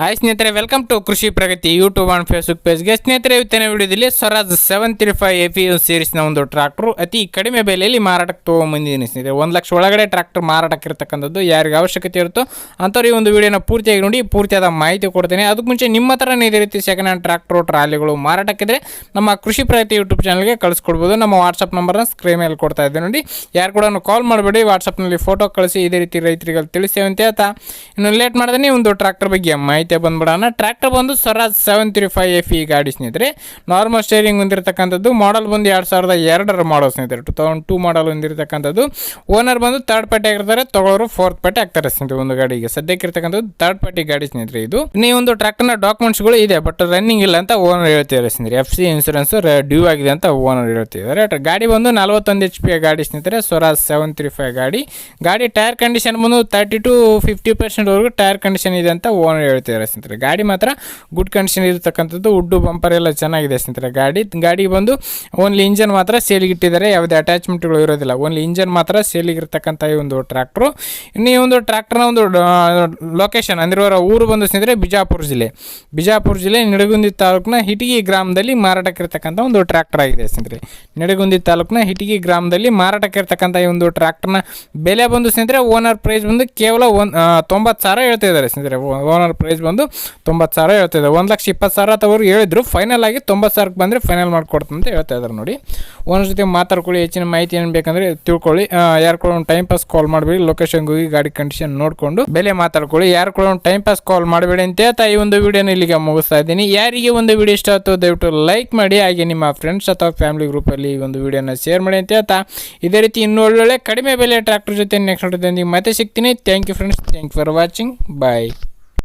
Hi ಸ್ನೇಹಿತರೆ welcome to Krishi Pragati YouTube and Facebook ಪೇಜ್ಗೆ ಸ್ನೇಹಿತರೆ, ಇವತ್ತಿನ ವಿಡಿಯೋದಲ್ಲಿ Swaraj seven three five A P ಸೀರೀಸ್ನ ಒಂದು ಟ್ರಾಕ್ಟ್ರು ಅತಿ ಕಡಿಮೆ ಬೆಲೆಯಲ್ಲಿ ಮಾರಾಟಕ್ಕೆ ತೊಗೊಂಬಂದಿದ್ದೀನಿ ಸ್ನೇಹಿತರೆ. ಒಂದು ಲಕ್ಷ ಒಳಗಡೆ ಟ್ರಾಕ್ಟರ್ ಮಾರಾಟಕ್ಕೆ ಇರತಕ್ಕಂಥದ್ದು ಯಾರಿಗೆ ಅವಶ್ಯಕತೆ ಇರುತ್ತೋ ಅಂಥವ್ರು ಈ ಒಂದು ವಿಡಿಯೋನ ಪೂರ್ತಿಯಾಗಿ ನೋಡಿ, ಪೂರ್ತಿಯಾದ ಮಾಹಿತಿ ಕೊಡ್ತೇನೆ. ಅದಕ್ಕೆ ಮುಂಚೆ ನಿಮ್ಮ ಹತ್ರನೇ ಇದೇ ರೀತಿ ಸೆಕೆಂಡ್ ಹ್ಯಾಂಡ್ ಟ್ರಾಕ್ಟ್ರು ಟ್ರಾಲಿಗಳು ಮಾರಾಟಕ್ಕಿದ್ರೆ ನಮ್ಮ ಕೃಷಿ ಪ್ರಗತಿ ಯೂಟ್ಯೂಬ್ ಚಾನಲ್ಗೆ ಕಳಿಸ್ಕೊಡ್ಬೋದು. ನಮ್ಮ ವಾಟ್ಸಪ್ ನಂಬರ್ನ ಸ್ಕ್ರೀನ್ ಮೇಲೆ ಕೊಡ್ತಾ ಇದ್ದೆ ನೋಡಿ. ಯಾರು ಕೂಡ ಕಾಲ್ ಮಾಡಬೇಡಿ. ವಾಟ್ಸಪ್ನಲ್ಲಿ ಫೋಟೋ ಕಳಿಸಿ, ಇದೇ ರೀತಿ ರೈತರಿಗೆ ತಿಳಿಸ್ತೇವೆ ಅಂತ ಹೇಳ್ತಾ. ಇನ್ನು ಲೇಟ್ ಮಾಡಿದ್ರೆ ಒಂದು ಟ್ರಾಕ್ಟರ್ ಬಗ್ಗೆ ಮಾಹಿತಿ ಬಂದ್ಬಿಡೋಣ. ಟ್ರ್ಯಾಕ್ಟರ್ ಬಂದು Swaraj seven three five F E ಗಾಡಿ ಸ್ನೇಹಿತರೆ. ನಾರ್ಮಲ್ ಸ್ಟೇರಿಂಗ್ ಹೊಂದಿರತಕ್ಕಂಥದ್ದು ಮಾಡಲ್ ಬಂದು ಎರಡು ಸಾವಿರದ ಎರಡರ ಮಾಡಲ್ ಸ್ನೇಹಿತರೆ. ಟು ತೌಸಂಡ್ ಟೂ ಮಾಡಲ್ ಹೊಂದಿರತಕ್ಕಂಥದ್ದು. ಓನರ್ ಬಂದು ತರ್ಡ್ ಪಾರ್ಟಿ ಆಗಿರ್ತಾರೆ, ತಗೊಳ್ಳೋರು ಫೋರ್ತ್ ಪಾರ್ಟಿ ಆಗ್ತಾರೆ ಸ್ನೇಹಿತರೆ ಒಂದು ಗಾಡಿಗೆ. ಸದ್ಯಕ್ಕೆ ಇರ್ತಕ್ಕಂಥದ್ದು ತರ್ಡ್ ಪಾರ್ಟಿ ಗಾಡಿ ಸ್ನೇಹಿತರೆ ಇದು. ನೀವು ಈ ಒಂದು ಟ್ರ್ಯಾಕ್ಟರ್ನ ಡಾಕ್ಯುಮೆಂಟ್ಸ್ಗಳು ಇದೆ ಬಟ್ ರನ್ನಿಂಗ್ ಇಲ್ಲ ಅಂತ ಓನರ್ ಹೇಳ್ತಿದ್ದಾರೆ ಸ್ನೇಹಿತರೆ. ಎಫ್ ಸಿ ಇನ್ಸೂರೆನ್ಸ್ ಡ್ಯೂ ಆಗಿದೆ ಅಂತ ಓನರ್ ಹೇಳ್ತಿದ್ದಾರೆ. ಗಾಡಿ ಬಂದು ನಲವತ್ತೊಂದು ಎಚ್ ಪಿ ಗಾಡಿ ಸ್ನೇಹಿತರೆ, ಸ್ವರಾಜ್ ಸೆವೆನ್ ತ್ರೀ ಫೈವ್ ಗಾಡಿ. ಗಾಡಿ ಟೈರ್ ಕಂಡೀಷನ್ ಬಂದು ತರ್ಟಿ ಟು ಫಿಫ್ಟಿ ಪರ್ಸೆಂಟ್ವರೆಗೂ ಟೈರ್ ಕಂಡೀಷನ್ ಇದೆ ಅಂತ ಓನರ್ ಹೇಳ್ತಿದ್ದಾರೆ. ಸ್ನೇಹಿತರೆ. ಗಾಡಿ ಮಾತ್ರ ಗುಡ್ ಕಂಡೀಷನ್ ಇರತಕ್ಕಂಥದ್ದು, ಉಡ್ಡು ಬಂಪರ್ ಎಲ್ಲ ಚೆನ್ನಾಗಿದೆ ಸ್ನೇಹಿತರೆ. ಗಾಡಿ ಗಾಡಿ ಬಂದು ಓನ್ಲಿ ಇಂಜನ್ ಮಾತ್ರ ಸೇಲಿಗೆ ಇಟ್ಟಿದ್ದಾರೆ. ಯಾವುದೇ ಅಟ್ಯಾಚ್ಮೆಂಟ್ಗಳು ಇರೋದಿಲ್ಲ. ಓನ್ಲಿ ಇಂಜನ್ ಮಾತ್ರ ಸೇಲಿಗೆ ಇರತಕ್ಕಂಥ ಈ ಒಂದು ಟ್ರ್ಯಾಕ್ಟ್ರು ಇನ್ನು ಈ ಒಂದು ಟ್ರ್ಯಾಕ್ಟರ್ನ ಒಂದು ಲೊಕೇಶನ್ ಅಂದ್ರೆ ಅವರ ಊರು ಬಂದು ಸ್ನೇಹಿತರೆ ಬಿಜಾಪುರ ಜಿಲ್ಲೆ. ಬಿಜಾಪುರ ಜಿಲ್ಲೆ ನಿಡಗುಂದಿ ತಾಲೂಕಿನ ಹಿಟಗಿ ಗ್ರಾಮದಲ್ಲಿ ಮಾರಾಟಕ್ಕಿರ್ತಕ್ಕಂಥ ಒಂದು ಟ್ರ್ಯಾಕ್ಟರ್ ಆಗಿದೆ ಸ್ನೇಹಿತರೆ. ನಿಡಗುಂದಿ ತಾಲೂಕಿನ ಹಿಟಗಿ ಗ್ರಾಮದಲ್ಲಿ ಮಾರಾಟಕ್ಕಿರ್ತಕ್ಕಂಥ ಈ ಒಂದು ಟ್ರ್ಯಾಕ್ಟರ್ನ ಬೆಲೆ ಬಂದು ಸ್ನೇಹಿತರೆ ಓನರ್ ಪ್ರೈಸ್ ಬಂದು ಕೇವಲ ಒಂದು ತೊಂಬತ್ತು ಸಾವಿರ ಹೇಳ್ತಾ ಇದ್ದಾರೆ ಸ್ನೇಹಿತರೆ. ಓನರ್ ಪ್ರೈಸ್ ಬಂದು ತೊಂಬತ್ತು ಸಾವಿರ ಹೇಳ್ತಾ ಇದ್ದಾರೆ. ಒಂದು ಲಕ್ಷ ಇಪ್ಪತ್ತು ಸಾವಿರ ತವರು ಹೇಳಿದ್ರು. ಫೈನಲ್ ಆಗಿ ತೊಂಬತ್ತು ಸಾವಿರಕ್ಕೆ ಬಂದರೆ ಫೈನಲ್ ಅಂತ ಹೇಳ್ತಾ ಇದ್ದಾರೆ ನೋಡಿ. ಒಂದೊಂದು ಜೊತೆ ಮಾತಾಡ್ಕೊಳ್ಳಿ, ಹೆಚ್ಚಿನ ಮಾಹಿತಿ ಏನು ಬೇಕಂದರೆ ತಿಳ್ಕೊಳ್ಳಿ. ಯಾರು ಕೂಡ ಒಂದು ಟೈಮ್ ಪಾಸ್ ಕಾಲ್ ಮಾಡಬೇಡಿ. ಲೊಕೇಶನ್ಗೆ ಹೋಗಿ ಗಾಡಿ ಕಂಡೀಷನ್ ನೋಡಿಕೊಂಡು ಬೆಲೆ ಮಾತಾಡ್ಕೊಳ್ಳಿ. ಯಾರು ಕೂಡ ಒಂದು ಟೈಮ್ ಪಾಸ್ ಕಾಲ್ ಮಾಡಬೇಡಿ ಅಂತ ಹೇಳ್ತಾ ಈ ಒಂದು ವಿಡಿಯೋನ ಇಲ್ಲಿಗೆ ಮುಗಿಸ್ತಾ ಇದ್ದೀನಿ. ಯಾರಿಗೆ ಒಂದು ವಿಡಿಯೋ ಇಷ್ಟ ಆಯಿತು ದಯವಿಟ್ಟು ಲೈಕ್ ಮಾಡಿ. ಹಾಗೆ ನಿಮ್ಮ ಫ್ರೆಂಡ್ಸ್ ಅಥವಾ ಫ್ಯಾಮಿಲಿ ಗ್ರೂಪಲ್ಲಿ ಈ ಒಂದು ವಿಡಿಯೋನ ಶೇರ್ ಮಾಡಿ ಅಂತ ಹೇಳ್ತಾ ಇದೇ ರೀತಿ ಇನ್ನೂ ಒಳ್ಳೊಳ್ಳೆ ಕಡಿಮೆ ಬೆಲೆ ಟ್ರ್ಯಾಕ್ಟರ್ ಜೊತೆ ನೆಕ್ಸ್ಟ್ ಮತ್ತೆ ಸಿಗ್ತೀನಿ. Thank you friends thank you for watching bye